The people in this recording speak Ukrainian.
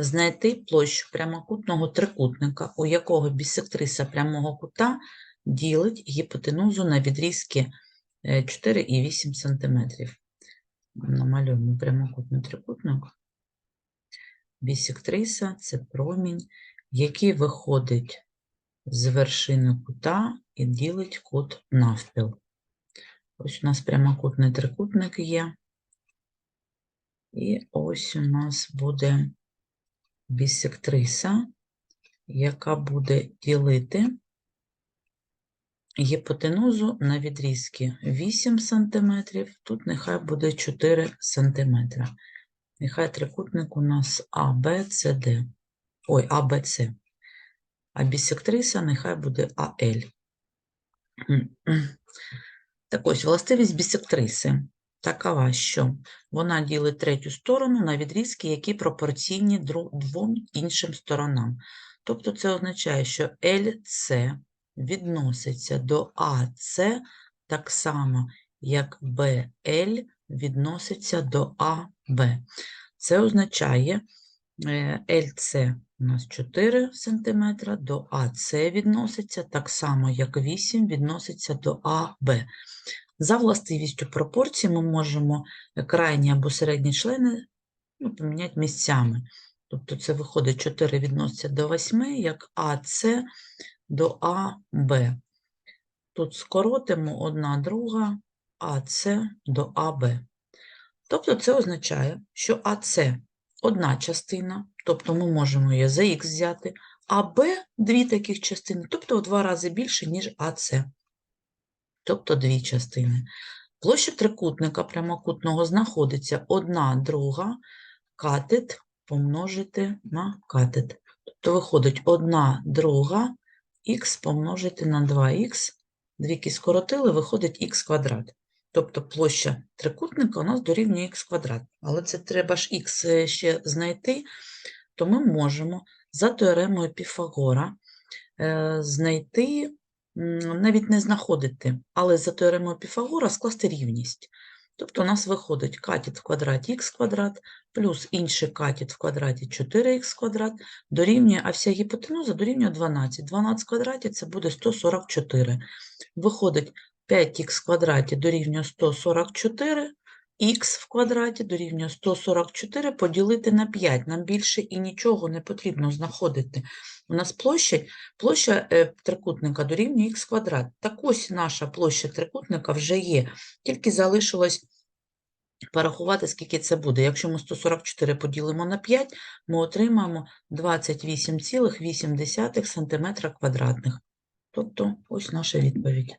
Знайти площу прямокутного трикутника, у якого бісектриса прямого кута ділить гіпотенузу на відрізки е, 4 і 8 см. Намалюємо прямокутний трикутник. Бісектриса – це промінь, який виходить з вершини кута і ділить кут навпіл. Ось у нас прямокутний трикутник є. І ось у нас буде бісектриса, яка буде ділити гіпотенузу на відрізки 8 см, тут нехай буде 4 см. Нехай трикутник у нас ABCD. Ой, ABC. А бісектриса нехай буде AL. Так ось, властивість бісектриси такова, що вона ділить третю сторону на відрізки, які пропорційні двом іншим сторонам. Тобто це означає, що LC відноситься до AC так само, як BL відноситься до AB. Це означає, е, LC у нас 4 см, до AC відноситься так само, як 8 відноситься до AB. За властивістю пропорцій ми можемо крайні або середні члени ну, поміняти місцями. Тобто це виходить 4 відноситься до 8, як АС до АБ. Тут скоротимо одна друга АС до АБ. Тобто це означає, що АС одна частина, тобто ми можемо її за х взяти, а Б дві таких частини, тобто в два рази більше, ніж АС тобто дві частини. Площа трикутника прямокутного знаходиться одна друга катет помножити на катет. Тобто виходить одна друга х помножити на 2х, двіки скоротили, виходить х квадрат. Тобто площа трикутника у нас дорівнює х квадрат. Але це треба ж х ще знайти, то ми можемо за теоремою Піфагора е, знайти навіть не знаходити, але за теоремою Піфагора скласти рівність. Тобто у нас виходить катет в квадраті х квадрат плюс інший катет в квадраті 4х квадрат дорівнює, а вся гіпотенуза дорівнює 12. 12 в квадраті це буде 144. Виходить 5х в квадраті дорівнює 144, х в квадраті дорівнює 144 поділити на 5. Нам більше і нічого не потрібно знаходити. У нас площа, площа е, трикутника дорівнює х квадрат. Так ось наша площа трикутника вже є. Тільки залишилось порахувати, скільки це буде. Якщо ми 144 поділимо на 5, ми отримаємо 28,8 см квадратних. Тобто ось наша відповідь.